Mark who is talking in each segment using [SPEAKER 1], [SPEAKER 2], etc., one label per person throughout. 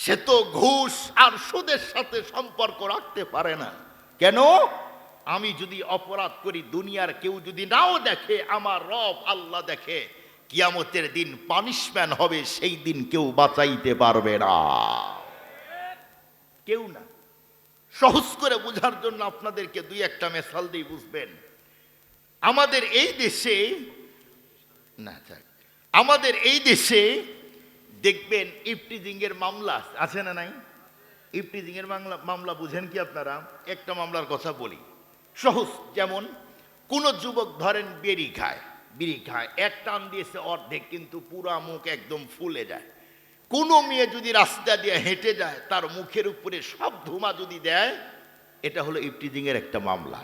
[SPEAKER 1] সে তো ঘুষ আর সুদের সাথে সম্পর্ক রাখতে পারে না। কেন? আমি যদি অপরাধ করি, দুনিয়ার কেউ যদি নাও দেখে, আমার রব আল্লাহ দেখে, কিয়ামতের দিন পানিশমেন্ট হবে, সেই দিন কেউ বাঁচাইতে পারবে না। কেউ না। সহজ করে বোঝার জন্য আপনাদেরকে দুই একটা মেসাল দিয়ে বুঝবেন। আমাদের এই দেশে না আমাদের এই দেশে দেখবেন ইফটিজিং এর মামলা আছে না নাই? ইফটিজিং এর মামলা মামলা বুঝেন কি আপনারা? একটা মামলার কথা বলি। সহজ, যেমন, কোন যুবক ধরেন বেরি খায়, বিড়ি খায়, এক টান দিয়েছে অর্ধেক, কিন্তু পুরা মুখ একদম ফুলে যায়। কোনো মেয়ে যদি রাস্তা দিয়ে হেঁটে যায়, তার মুখের উপরে সব ধুমা যদি দেয়, এটা হলো ইফটিজিং এর একটা মামলা।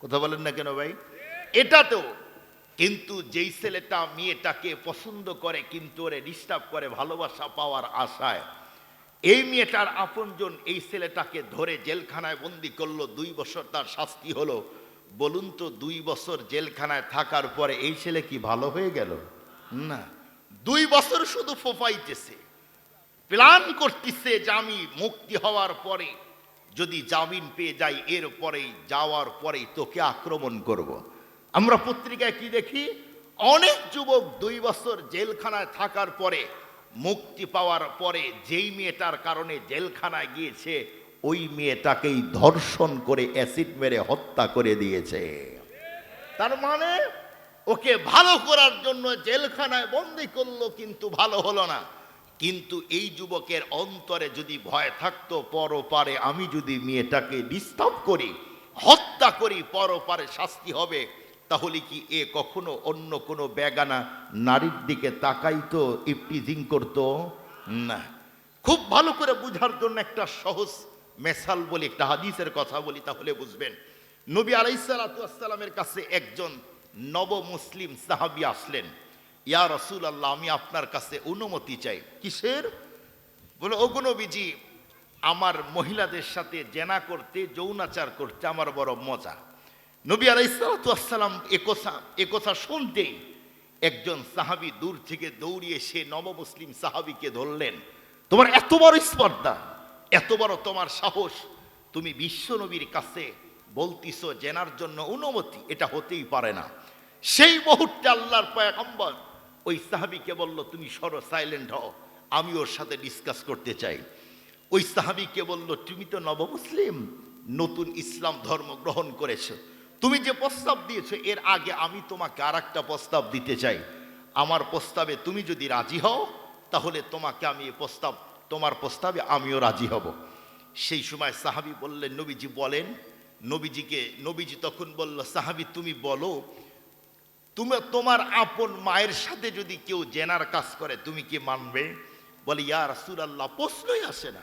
[SPEAKER 1] কথা বলেন না কেন ভাই? এটা তো কিন্তু যেই ছেলেটা মেয়েটাকে পছন্দ করে, কিন্তু ওরে ডিস্টার্ব করে, ভালোবাসা পাওয়ার আশায়, এই মেয়েটার আপনজন এই ছেলেটাকে ধরে জেলখানায় বন্দি করল। দুই বছর তার শাস্তি হলো। বলুন তো, দুই বছর জেলখানায় থাকার পরে এই ছেলে কি ভালো হয়ে গেল? না। দুই বছর শুধু ফোফাইতেছে। প্ল্যান করতেছে যে আমি মুক্তি হওয়ার পরে, যদি জামিন পেয়ে যাই, এর পরেই, যাওয়ার পরেই তোকে আক্রমণ করব। আমরা পত্রিকায় কি দেখি? অনেক যুবক দুই বছর জেলখানায় থাকার পরে, মুক্তি পাওয়ার পরে যেই মেয়েটার কারণে জেলখানায় গিয়েছে, ওই মেয়েটাকেই ধর্ষণ করে অ্যাসিড মেরে হত্যা করে দিয়েছে। তার মানে ওকে ভালো করার জন্য জেলখানায় বন্দি করল কিন্তু ভালো হলো না। কিন্তু এই যুবকের অন্তরে যদি ভয় থাকতো, পরপারে আমি যদি মেয়েটাকে ডিস্টার্ব করি, হত্যা করি, পরপারে শাস্তি হবে তাহলে কি এ কখনো অন্য কোনো বেগানা নারীর দিকে তাকাইতো, ইফটিজিং করতো? না। খুব ভালো করে বুঝার জন্য একটা সহজ মেসাল বলি, একটা হাদিসের কথা বলি, তাহলে বুঝবেন। নবী আলাইসালামের কাছে একজন নব মুসলিম সাহাবি আসলেন। ইয়া রসুল আল্লাহ আমি আপনার কাছে অনুমতি চাই। কিসের? বলে, ওগো নবীজি, আমার মহিলাদের সাথে জেনা করতে, যৌনাচার করতে আমার বড় মজা। নবী আলাইসালাম একথা একথা শুনতেই একজন সাহাবি দূর থেকে দৌড়িয়ে সে নব মুসলিম সাহাবিকে ধরলেন। তোমার এত বড় স্পর্ধা, এত বড় তোমার সাহস, তুমি বিশ্ব নবীর কাছে বলতিছো জেনার জন্য অনুমতি, এটা হতেই পারে না। সেই মুহূর্তে আল্লাহর পয়গম্বর ওই সাহাবিকে বলল, তুমি সরো সাইলেন্ট হও, আমি ওর সাথে ডিসকাস করতে চাই। ওই সাহাবিকে বলল, তুমি তো নবমুসলিম, নতুন ইসলাম ধর্ম গ্রহণ করেছ তুমি যে প্রস্তাব দিয়েছ, এর আগে আমি তোমাকে আর একটা প্রস্তাব দিতে চাই। আমার প্রস্তাবে তুমি যদি রাজি হও, তাহলে তোমাকে আমি এ প্রস্তাব, তোমার প্রস্তাবে আমিও রাজি হব। সেই সময় সাহাবি বললেন, নবীজি বলেন, নবীজিকে, নবীজি তখন বলল, সাহাবি তুমি বলো, তুমি, তোমার আপন মায়ের সাথে যদি কেউ জেনার কাজ করে, তুমি কি মানবে? বলে, ইয়া রাসূলুল্লাহ, প্রশ্নই আসে না।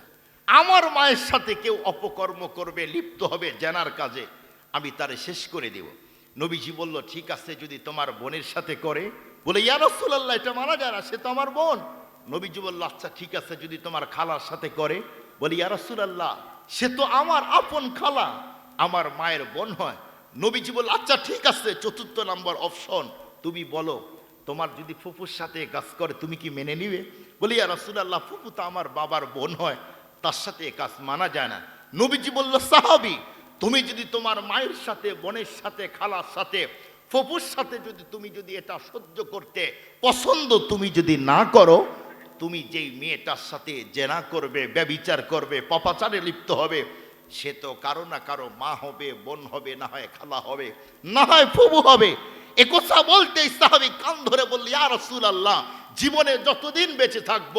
[SPEAKER 1] আমার মায়ের সাথে কেউ অপকর্ম করবে, লিপ্ত হবে জেনার কাজে। আমি তারে শেষ করে দেব। নবীজি বলল, ঠিক আছে, যদি তোমার বোনের সাথে করে। বলে, ইয়া রাসূলুল্লাহ, এটা মারা যায় না, সে তো আমার বোন। নবীজি বলল আচ্ছা ঠিক আছে, যদি তোমার খালার সাথে করে। বলি, ইয়া রাসূলুল্লাহ, সে তো আমার আপন খালা, আমার মায়ের বোন হয়। নবীজি বলল আচ্ছা ঠিক আছে, চতুর্থ নম্বর অপশন, তুমি বলো, তোমার যদি ফুপুর সাথে কাজ করে, তুমি কি মেনে নিবে? বলি, ইয়া রাসূলুল্লাহ ফুপু তো আমার বাবার বোন হয়, তার সাথে কাজ মানা যায় না। নবীজি বলল, সাহাবি তুমি যদি তোমার মায়ের সাথে, বোনের সাথে, খালার সাথে ফুপুর সাথে যদি তুমি যদি এটা সহ্য করতে পছন্দ তুমি যদি না করো, তুমি যেই মেয়েটার সাথে জেনা করবে, ব্যবিচার করবে, পপাচারে লিপ্ত হবে, সে তো কারও না কারও মা হবে, বোন হবে, না হয় খালা হবে, না হয় ফুবু হবে। এ কথা বলতে সাহাবি কান ধরে বললি আর রসুল আল্লাহ জীবনে যতদিন বেঁচে থাকব,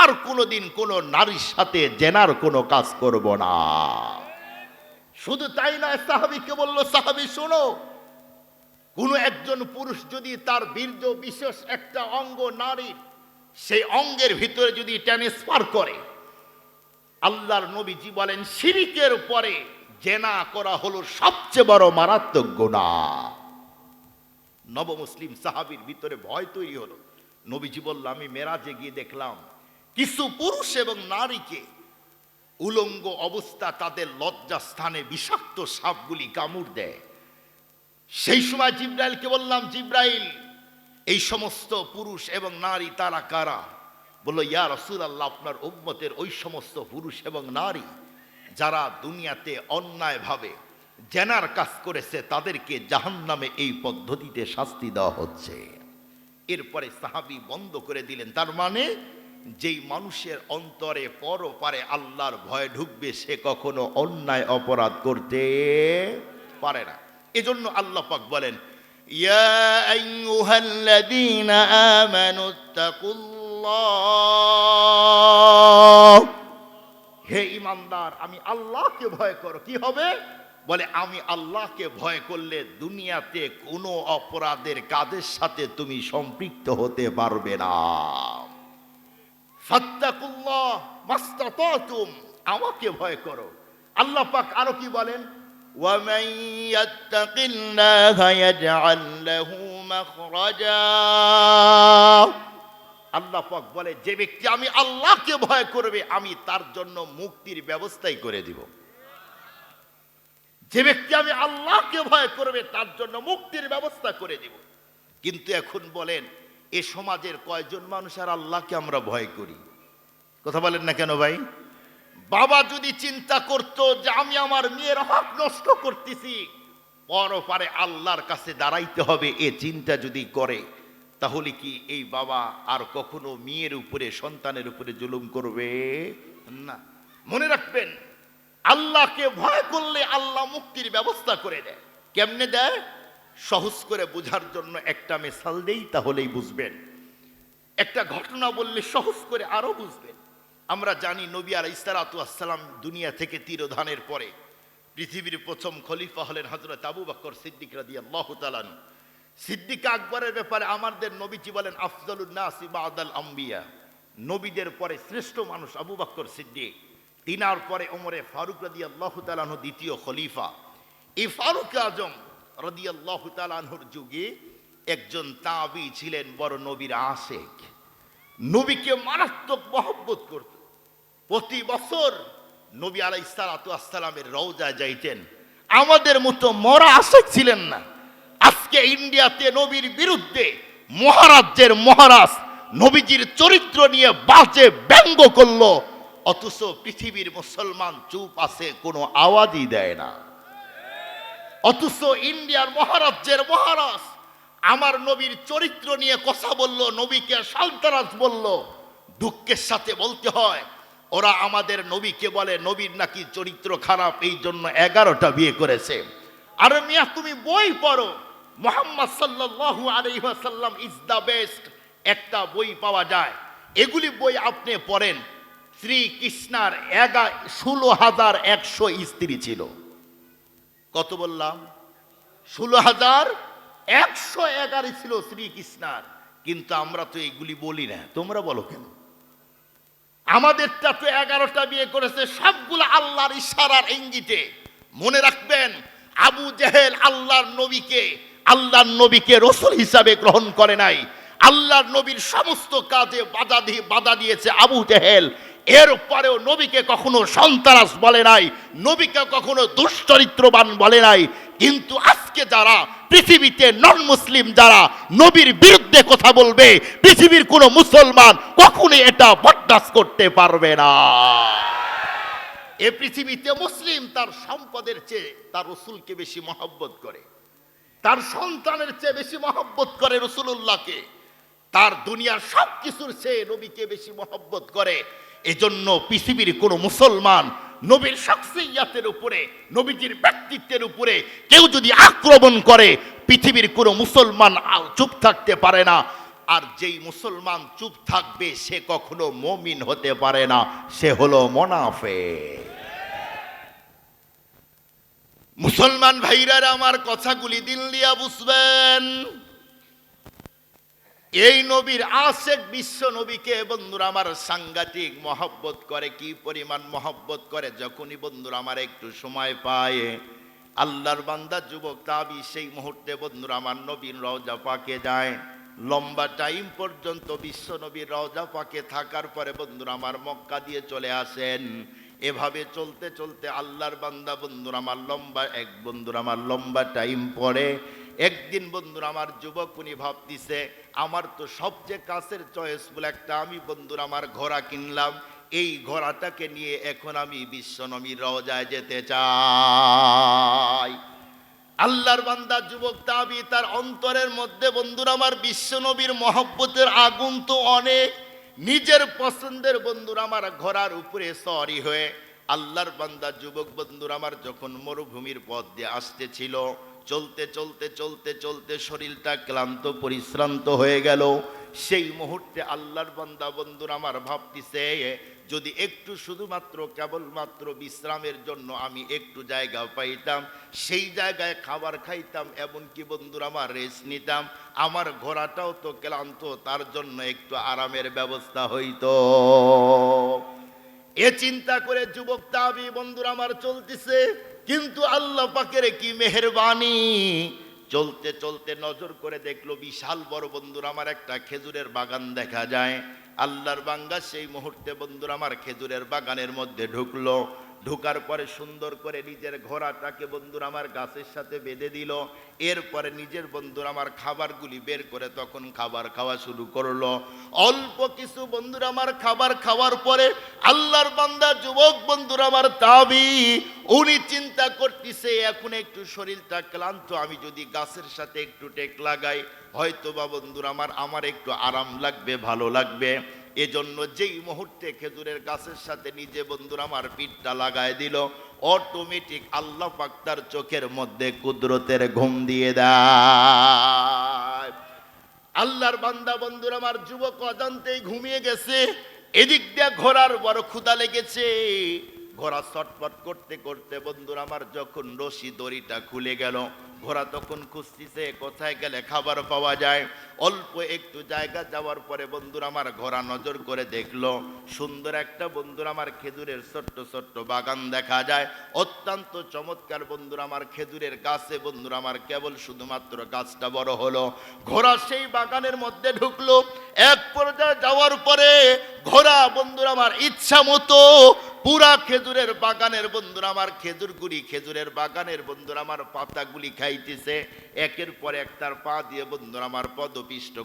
[SPEAKER 1] আর কোনোদিন কোনো নারীর সাথে জেনার কোনো কাজ করব না। শুধু তাই নয়, সাহাবিকে বলল, সাহাবি, শোনো, কোনো একজন পুরুষ যদি তার বীর্য বিশেষ একটা অঙ্গ নারীর সেই অঙ্গের ভিতরে যদি ট্রান্সফার করে, আল্লাহর নবীজি বলেন, শিরিকের পরে জেনা করা হলো সবচেয়ে বড় মারাত্মক গুণা নবমুসলিম সাহাবির ভিতরে ভয় তৈরি হলো। নবীজি বলল, আমি মেরাজে গিয়ে দেখলাম, কিছু পুরুষ এবং নারীকে উলঙ্গ অবস্থা তাদের লজ্জা স্থানে বিষাক্ত সাপগুলি কামড় দেয়। সেই সময় জিব্রাইলকে বললাম, জিব্রাইল, এই সমস্ত পুরুষ এবং নারী তারা কারা? বলল, ইয়া রসুল আল্লাহ আপনার উম্মতের ওই সমস্ত পুরুষ এবং নারী যারা দুনিয়াতে অন্যায়ভাবে জেনার কাজ করেছে, তাদেরকে জাহান্নামে এই পদ্ধতিতে শাস্তি দেওয়া হচ্ছে। এরপরে সাহাবি বন্ধ করে দিলেন। তার মানে যেই মানুষের অন্তরে পরপারে আল্লাহর ভয় ঢুকবে, সে কখনো অন্যায় অপরাধ করতে পারে না। এজন্য আল্লাহ পাক বলেন হে ইমানদার, আমি আল্লাহকে ভয় করো, কি হবে? বলে, আমি আল্লাহকে ভয় করলে দুনিয়াতে কোনো অপরাধের কাজের সাথে তুমি সম্পৃক্ত হতে পারবে না। ফাত্তাকুল্লাহ মাস্তাতাতুম আমাকে ভয় করো আল্লাহ পাক আরো কি বলেন ومن يتق الله يجعل له مخرجا আল্লাহ পাক বলে যে ব্যক্তি আমি আল্লাহকে ভয় করবে আমি তার জন্য মুক্তির ব্যবস্থাই করে দিব যে ব্যক্তি আমি আল্লাহকে ভয় করবে তার জন্য মুক্তির ব্যবস্থা করে দিব কিন্তু এখন বলেন এ সমাজের কয়জন মানুষ আর আল্লাহকে আমরা ভয় করি? কথা বলেন না কেন ভাই? বাবা যদি চিন্তা করত যে আমি আমার মেয়ের হক নষ্ট করতেছি পরপারে আল্লাহর কাছে দাঁড়াইতে হবে, এ চিন্তা যদি করে, তাহলে কি এই বাবা আর কখনো মেয়ের উপরে, সন্তানের উপরে জুলুম করবে? না। মনে রাখবেন, আল্লাহকে ভয় করলে আল্লাহ মুক্তির ব্যবস্থা করে দেয়। কেমনে দেয়? সহজ করে বোঝার জন্য একটা মেশাল দেই, তাহলেই বুঝবেন। একটা ঘটনা বললে সহজ করে আরও বুঝবেন। আমরা জানি নবী আর ইস্তারাতু আসসালাম দুনিয়া থেকে তিরোধানের পরে পৃথিবীর প্রথম খলিফা হলেন হজরত আবু বকর সিদ্দিক রাদি আল্লাহ তালানু সিদ্দিক আকবরের ব্যাপারে আমাদের নবীজি বলেন আফজলুন্নাস ইবাদাল আম্বিয়া। নবীদের পরে শ্রেষ্ঠ মানুষ আবু বকর সিদ্দিক। তিনার পরে ওমরে ফারুক রাদি আল্লাহ তালানহ দ্বিতীয় খলিফা। এই ফারুক আজম রদি আল্লাহ তালানহুর যুগে একজন তাবি ছিলেন বড় নবীর আশেক। নবীকে মারাত্মক মহব্বত করত। প্রতি বছর নবী আলাই সালাতু আসসালামের যাইতেন। আমাদের মতো মরা আশেক ছিলেন না। আজকে ইন্ডিয়াতে নবীর বিরুদ্ধে মহারাজ্যের মহারাজ নবীজির চরিত্র নিয়ে বাজে ব্যঙ্গ করল, অথচ পৃথিবীর মুসলমান চুপ আছে কোনো আওয়াজই দেয় না। অথচ ইন্ডিয়ার মহারাজ্যের মহারাজ আমার নবীর চরিত্র নিয়ে কথা বলল, নবীকে সালতারাজ বলল। দুঃখের সাথে বলতে হয়, ওরা আমাদের নবীকে বলে, নবীর নাকি চরিত্র খারাপ, এই জন্য এগারোটা বিয়ে করেছে। আরে মিয়া, তুমি বই পড়ো। মোহাম্মদ সাল্লাল্লাহু আলাইহি ওয়াসাল্লাম ইজ দ্য বেস্ট একটা বই পাওয়া যায়। এগুলি বই আপনি পড়েন। শ্রী কৃষ্ণার এগা ষোলো হাজার একশো স্ত্রী ছিল। কত বললাম? ষোলো হাজার একশো এগারো ছিল শ্রীকৃষ্ণার। কিন্তু আমরা তো এগুলি বলি না। তোমরা বলো কেন? আমাদেরটা তো এগারোটা বিয়ে করেছে, সবগুলো আল্লাহর ইশারার ইঙ্গিতে। মনে রাখবেন, আবু জেহেল আল্লাহর নবীকে আল্লাহর নবীকে রসুল হিসাবে গ্রহণ করে নাই। আল্লাহর নবীর সমস্ত কাজে বাধা দিয়ে, বাধা দিয়েছে আবু জেহেল। এরপরেও নবীকে কখনো সন্তানাস বলে নাই, নবীকে কখনো দুশ্চরিত্রবান বলে নাই, কিন্তু আজকে যারা পৃথিবীতে নন মুসলিম যারা নবীর বিরুদ্ধে কথা বলবে, পৃথিবীর কোনো মুসলমান কখনোই এটা বরদাস্ত করতে পারবে না। এ পৃথিবীতে মুসলিম তার সম্পদের চেয়ে, তার রসুলকে বেশি মহব্বত করে, তার সন্তানের চেয়ে বেশি মহব্বত করে রসুল্লাহকে তার দুনিয়ার সব কিছুর চেয়ে নবীকে বেশি মহব্বত করে এজন্য পৃথিবীর কোনো মুসলমান নবীর শখসিয়াতের উপরে, নবীজির ব্যক্তিত্বের উপরে কেউ যদি আক্রমণ করে, পৃথিবীর কোনো মুসলমান চুপ থাকতে পারে না। আর যেই মুসলমান চুপ থাকবে, সে কখনো মমিন হতে পারে না। সে হলো মোনাফে। মুসলমান ভাইরারা, আমার কথাগুলি দিল দিয়া বুঝবেন। এই নবীর আশেক বিশ্ব নবীকে বন্ধুরা আমার সাংঘাতিক মহব্বত করে, কি পরিমাণ মহব্বত করে, যখনই বন্ধুরা আমার একটু সময় পায়, আল্লাহর বান্দা, যুবক, তাবি, সেই মুহূর্তে বন্ধুরা আমার নবীন রওজা পাকে যায়। লম্বা টাইম পর্যন্ত বিশ্ব নবীর রওজা পাকে থাকার পরে বন্ধুরা আমার মক্কা দিয়ে চলে আসেন। এভাবে চলতে চলতে আল্লাহর বান্দা বন্ধুরা আমার লম্বা, এক বন্ধুরা আমার লম্বা টাইম পরে একদিন বন্ধুরা আমার যুবক উনি ভাবতিছে, আমার তো সবচেয়ে কাছের চয়েস বলে একটা আমি বন্ধুরা আমার ঘোড়া কিনলাম। এই ঘোড়াটাকে নিয়ে এখন আমি বিশ্বনবীর রওজায় যেতে চাই। আল্লাহর বান্দা যুবক তাবি, তার অন্তরের মধ্যে বন্ধুরা আমার বিশ্বনবীর মহব্বতের আগুন তো অনেক। নিজের পছন্দের বন্ধুরা আমার ঘোড়ার উপরে সরি হয়ে আল্লাহর বান্দা যুবক বন্ধুরা আমার যখন মরুভূমির পথ দিয়ে আসতেছিল চলতে চলতে চলতে চলতে শরীরটা ক্লান্ত, পরিশ্রান্ত হয়ে গেল। সেই মুহূর্তে আল্লাহর বান্দা বন্ধুর আমার ভাবতিছে, যদি একটু শুধুমাত্র কেবলমাত্র বিশ্রামের জন্য আমি একটু জায়গা পাইতাম, সেই জায়গায় খাবার খাইতাম, এমনকি বন্ধুর আমার রেস্ট নিতাম, আমার ঘোড়াটাও তো ক্লান্ত, তার জন্য একটু আরামের ব্যবস্থা হইতো। এ চিন্তা করে যুবক তাবি বন্ধুরা আমার চলতেছে কিন্তু আল্লাহ পাকের কি মেহরবানি? চলতে চলতে নজর করে দেখল বিশাল বড় বন্ধুর আমার একটা খেজুরের বাগান দেখা যায়। আল্লাহর বাঙ্গা সেই মুহূর্তে বন্ধুরা আমার খেজুরের বাগানের মধ্যে ঢুকলো। ঢুকার পরে সুন্দর করে নিজের ঘোড়াটাকে বন্ধুর আমার গাছের সাথে বেঁধে দিল। এরপরে নিজের বন্ধুর আমার খাবারগুলি বের করে তখন খাবার খাওয়া শুরু করল। অল্প কিছু বন্ধুর আমার খাবার খাওয়ার পরে আল্লাহর বান্দা যুবক বন্ধুর আমার তাবি উনি চিন্তা করতেছে, এখন একটু শরীরটা ক্লান্ত, আমি যদি গাছের সাথে একটু টেক লাগাই হয়তো বা বন্ধুরা আমার আমার একটু আরাম লাগবে, ভালো লাগবে। এজন্য যেই মুহূর্তে খেজুরের গাছের সাথে নিজে বন্ধুরা আমার পিঠটা লাগায় দিল অটোমেটিক আল্লাহ পাক তার চোখের মধ্যে কুদরতের ঘুম দিয়ে দেয়। আল্লাহর বান্দা বন্ধুরা আমার, যুবক অজান্তেই ঘুমিয়ে গেছে, এদিক দিয়ে ঘোড়ার বড় ক্ষুদা লেগেছে। ঘোড়া ছটফট করতে করতে বন্ধুর আমার যখন রশি দড়িটা খুলে গেল, ঘোড়া তখন খুঁজতিছে কোথায় গেলে খাবার পাওয়া যায়। অল্প একটু জায়গা যাওয়ার পরে বন্ধুরা আমার ঘোড়া নজর করে দেখল, সুন্দর একটা বন্ধুরা আমার খেজুরের ছোট্ট ছোট্ট বাগান দেখা যায়। অত্যন্ত চমৎকার বন্ধুরা আমার খেজুরের গাছে, বন্ধুরা আমার কেবল শুধুমাত্র গাছটা বড় হলো। ঘোড়া সেই বাগানের মধ্যে ঢুকলো, এক পর্যায়ে যাওয়ার পরে ঘোড়া বন্ধুরা আমার ইচ্ছা মতো পুরা খেজুরের বাগানের বন্ধুরা, আমার খেজুর গুড়ি, খেজুরের বাগানের বন্ধুরা আমার পাতাগুলি খাইতেছে। একের পর এক তার পা দিয়ে বন্ধুরা আমার পদপিষ্ট